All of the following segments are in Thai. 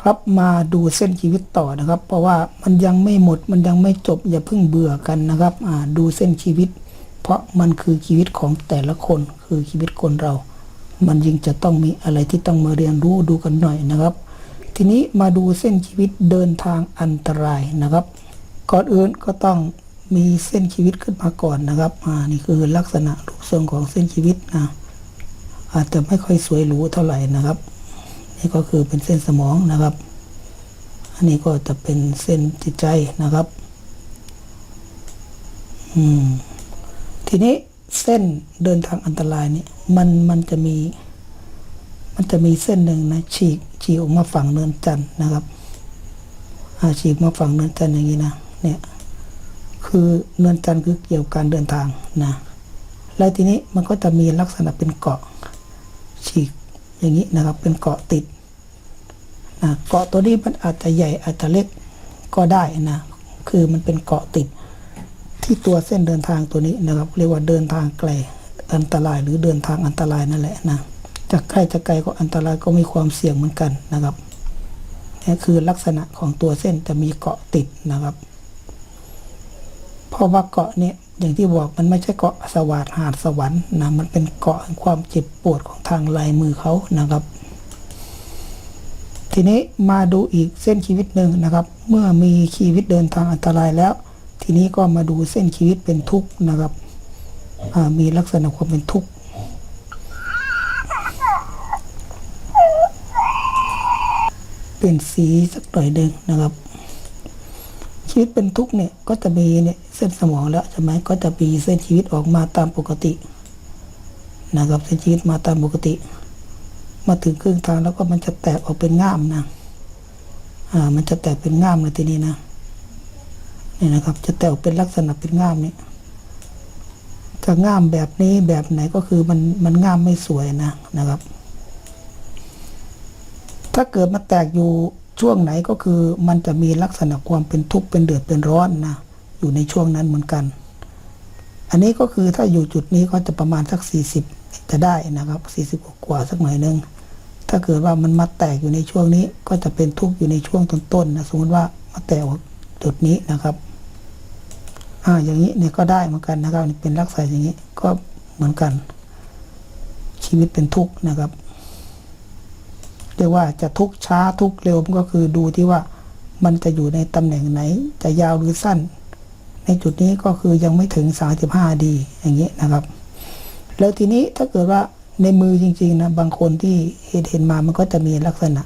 ครับมาดูเส้นชีวิตต่อนะครับ เพราะว่ามันยังไม่หมดมันยังไม่จบอย่าเพิ่งเบื่อกันนะครับอ่าดูเส้นชีวิต เพราะมันคือชีวิตของแต่ละคนคือชีวิตคนเรา มันยิ่งจะต้องมีอะไรที่ต้องมาเรียนรู้ดูกันหน่อยนะครับ ทีนี้มาดูเส้นชีวิตเดินทางอันตรายนะครับ ก่อนอื่นก็ต้องมีเส้นชีวิตขึ้นมาก่อนนะครับอ่านี่คือลักษณะรูปทรงของเส้นชีวิตนะอาจจะไม่ค่อยสวยหรูเท่าไหร่นะครับ นี่ก็คือเป็นเส้นสมองนะครับ อันนี้ก็จะเป็นเส้นจิตใจนะครับอืมทีนี้เส้นเดินทางอันตรายนี่มันมันจะมี มันจะมีเส้นหนึ่งนะฉีกฉีกออกมาฝั่งเนินจันทร์นะครับอาฉีกมาฝั่งเนินจันทร์อย่างนี้นะเนี่ยคือเนินจันทร์คือเกี่ยวกับการเดินทางนะแล้วทีนี้มันก็จะมีลักษณะเป็นเกาะฉีกอย่างนี้นะครับ เป็นเกาะติด นะเกาะตัวนี้มันอาจจะใหญ่อาจจะเล็กก็ได้นะ คือมันเป็นเกาะติดที่ตัวเส้นเดินทางตัวนี้นะครับ เรียกว่าเดินทางไกลอันตรายหรือเดินทางอันตรายนั่นแหละนะจะใกล้จะไกลก็อันตรายก็มีความเสี่ยงเหมือนกันนะครับนี่คือลักษณะของตัวเส้นจะมีเกาะติดนะครับเพราะว่าเกาะเนี่ยอย่างที่บอกมันไม่ใช่เกาะสวัสดหาดสวรรค์นะมันเป็นเกาะความเจ็บปวดของทางลายมือเขานะครับ ทีนี้มาดูอีกเส้นชีวิตหนึ่งนะครับ เมื่อมีชีวิตเดินทางอันตรายแล้ว ทีนี้ก็มาดูเส้นชีวิตเป็นทุกข์นะครับมีลักษณะความเป็นทุกข์เป็นสีสักหน่อยหนึ่งนะครับ ชีวิตเป็นทุกข์เนี่ยก็จะมีเนี่ยเส้นสมองแล้วใช่ไหมก็จะมีเส้นชีวิตออกมาตามปกติ นะครับเส้นชีวิตมาตามปกติ มาถึงครึ่งทางแล้วก็มันจะแตกออกเป็นง่ามนะอ่า มันจะแตกเป็นง่ามเลยทีนี้นะนี่นะครับ จะแตกออกเป็นลักษณะเป็นง่ามนี่จะง่ามแบบนี้แบบไหนก็คือมันมันง่ามไม่สวยนะนะครับ ถ้าเกิดมาแตกอยู่ช่วงไหนก็คือมันจะมีลักษณะความเป็นทุกข์เป็นเดือดเป็นร้อนนะอยู่ในช่วงนั้นเหมือนกัน อันนี้ก็คือถ้าอยู่จุดนี้ก็จะประมาณสักสี่สิบจะได้นะครับสี่สิบกว่าสักหน่อยหนึง ถ้าเกิดว่ามันมาแตกอยู่ในช่วงนี้ ก็จะเป็นทุกข์อยู่ในช่วงต้นๆนะสมมติว่ามาแตกจุดนี้นะครับอ่าอย่างนี้เนี่ยก็ได้เหมือนกันนะครับเป็นลักษณะอย่างนี้ก็เหมือนกัน ชีวิตเป็นทุกข์นะครับเรียกว่าจะทุกข์ช้าทุกข์เร็วมันก็คือดูที่ว่ามันจะอยู่ในตำแหน่งไหน จะยาวหรือสั้น ในจุดนี้ก็คือยังไม่ถึง 35 ดีอย่างนี้ยนะครับ แล้วทีนี้ถ้าเกิดว่าในมือจริงๆนะบางคนที่เห็นเห็นมามันก็จะมีลักษณะ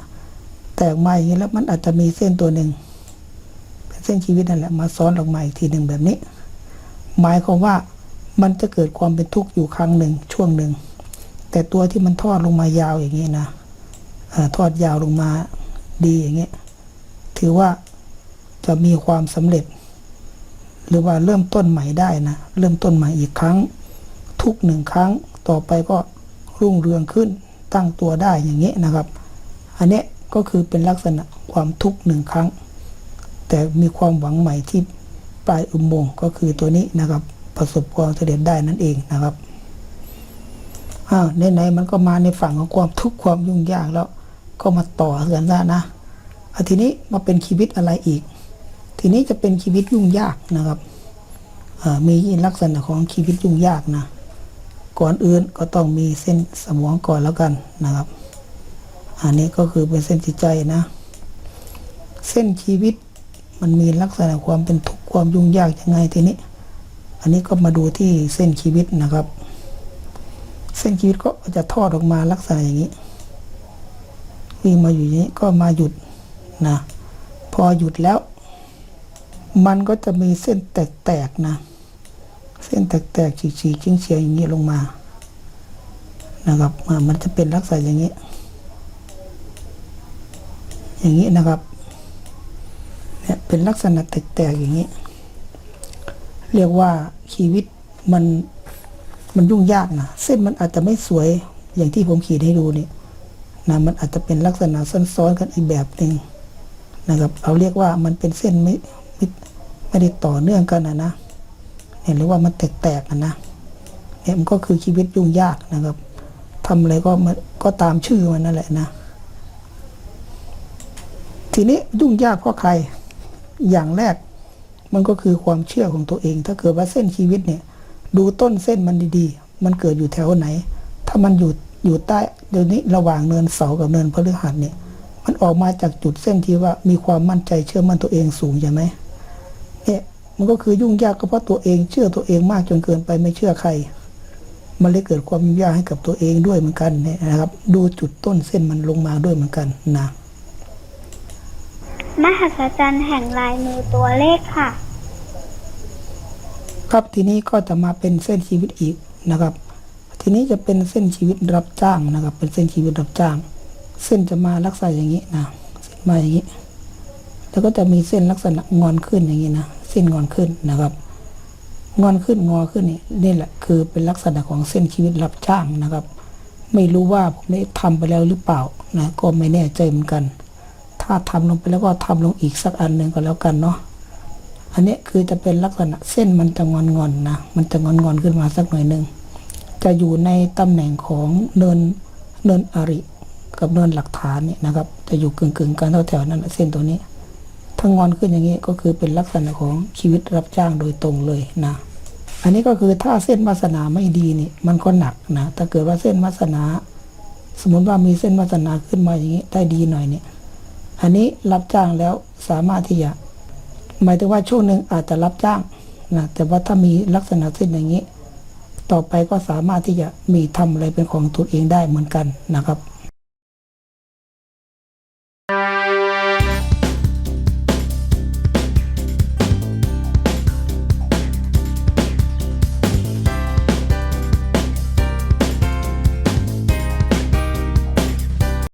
แตกมาอย่างนี้แล้วมันอาจจะมีเส้นตัวหนึ่งเป็นเส้นชีวิตนั่นแหละมาซ้อนออกมาอีกทีหนึ่งแบบนี้ หมายความว่ามันจะเกิดความเป็นทุกข์อยู่ครั้งหนึ่งช่วงหนึ่งแต่ตัวที่มันทอดลงมายาวอย่างนี้นะอทอดยาวลงมาดีอย่างเงี้ยถือว่าจะมีความสำเร็จ หรือว่าเริ่มต้นใหม่ได้นะ เริ่มต้นใหม่อีกครั้ง ทุกหนึ่งครั้งต่อไปก็รุ่งเรืองขึ้นตั้งตัวได้อย่างเงี้ยนะครับ อันนี้ก็คือเป็นลักษณะความทุกหนึ่งครั้ง แต่มีความหวังใหม่ที่ปลายอุโมงค์ก็คือตัวนี้นะครับ ประสบความสำเร็จได้นั่นเองนะครับอ้าวไหนๆมันก็มาในฝั่งของความทุกข์ความยุ่งยากแล้วก็มาต่อกันซะนะอาทีนี้มาเป็นชีวิตอะไรอีก ทีนี้จะเป็นชีวิตยุ่งยากนะครับมีลักษณะของชีวิตยุ่งยากนะ ก่อนอื่นก็ต้องมีเส้นสมองก่อนแล้วกันนะครับ อันนี้ก็คือเป็นเส้นจิตใจนะ เส้นชีวิตมันมีลักษณะความเป็นทุกข์ความยุ่งยากยังไงทีนี้ อันนี้ก็มาดูที่เส้นชีวิตนะครับ เส้นชีวิตก็จะทอดออกมาลักษณะอย่างนี้วิ่งมาอยู่อย่างนี้ก็มาหยุดนะ พอหยุดแล้ว มันก็จะมีเส้นแตกๆนะ เส้นแตกๆฉีกๆเฉียงๆอย่างนี้ลงมา นะครับมันจะเป็นลักษณะอย่างนี้ อย่างนี้นะครับเนี่ยเป็นลักษณะแตกๆอย่างนี้ เรียกว่าชีวิตมันมันยุ่งยากนะเส้นมันอาจจะไม่สวยอย่างที่ผมขีดให้ดูนี่นะมันอาจจะเป็นลักษณะซ้อนๆกันอีกแบบหนึ่งนะครับ เราเรียกว่ามันเป็นเส้นไม่ ไม่ได้ต่อเนื่องกันนะนะเนี่ยเรียว่ามันแตกๆนะนะเนี่ยมันก็คือชีวิตยุ่งยากนะครับทำอะไรก็มันก็ตามชื่อมันนั่นแหละนะ ทีนี้ยุ่งยากเพราะใครอย่างแรกมันก็คือความเชื่อของตัวเอง ถ้าเกิดว่าเส้นชีวิตเนี่ย ดูต้นเส้นมันดีๆ มันเกิดอยู่แถวไหน ถ้ามันอยู่อยู่ใต้เดี๋ยวนี้ระหว่างเนินเสากับเนินพฤหัสเนี่ย มันออกมาจากจุดเส้นที่ว่ามีความมั่นใจเชื่อมั่นตัวเองสูงใช่ไหม เนี่ยมันก็คือยุ่งยากก็เพราะตัวเองเชื่อตัวเองมากจนเกินไปไม่เชื่อใคร มันเลยเกิดความยุ่งยากให้กับตัวเองด้วยเหมือนกันเนี่ยนะครับ ดูจุดต้นเส้นมันลงมาด้วยเหมือนกันนะมหัศจรรย์แห่งลายมือตัวเลขค่ะ ครับทีนี้ก็จะมาเป็นเส้นชีวิตอีกนะครับ ทีนี้จะเป็นเส้นชีวิตรับจ้างนะครับ เป็นเส้นชีวิตรับจ้าง เส้นจะมาลักษณะอย่างนี้นะเส้นมาอย่างนี้ แล้วก็จะมีเส้นลักษณะงอนขึ้นอย่างนี้นะเส้นงอนขึ้นนะครับงอนขึ้นงอขึ้นนี่นี่แหละคือเป็นลักษณะของเส้นชีวิตรับจ้างนะครับ ไม่รู้ว่าผมได้ทำไปแล้วหรือเปล่านะก็ไม่แน่ใจเหมือนกัน ถ้าทำลงไปแล้วก็ทำลงอีกสักอันหนึ่งก็แล้วกันเนาะอันนี้คือจะเป็นลักษณะเส้นมันจะงอนงอนนะมันจะงอนงอนขึ้นมาสักหน่อยหนึ่งจะอยู่ในตำแหน่งของเนินเนินอริ กับเนินหลักฐานเนี่ยนะครับ จะอยู่กึ่งกึ่งๆกันแถวๆนั้นเส้นตัวนี้ ถ้างอนขึ้นอย่างนี้ก็คือเป็นลักษณะของชีวิตรับจ้างโดยตรงเลยนะ อันนี้ก็คือถ้าเส้นวาสนาไม่ดีนี่มันก็หนักนะถ้าเกิดว่าเส้นวาสนา สมมติว่ามีเส้นวาสนาขึ้นมาอย่างนี้ได้ดีหน่อยเนี่ยอันนี้รับจ้างแล้วสามารถที่จะหมายถึงว่าช่วงหนึ่งอาจจะรับจ้างนะแต่ว่าถ้ามีลักษณะเส้นอย่างนี้ ต่อไปก็สามารถที่จะมีทำอะไรเป็นของตัวเองได้เหมือนกันนะครับ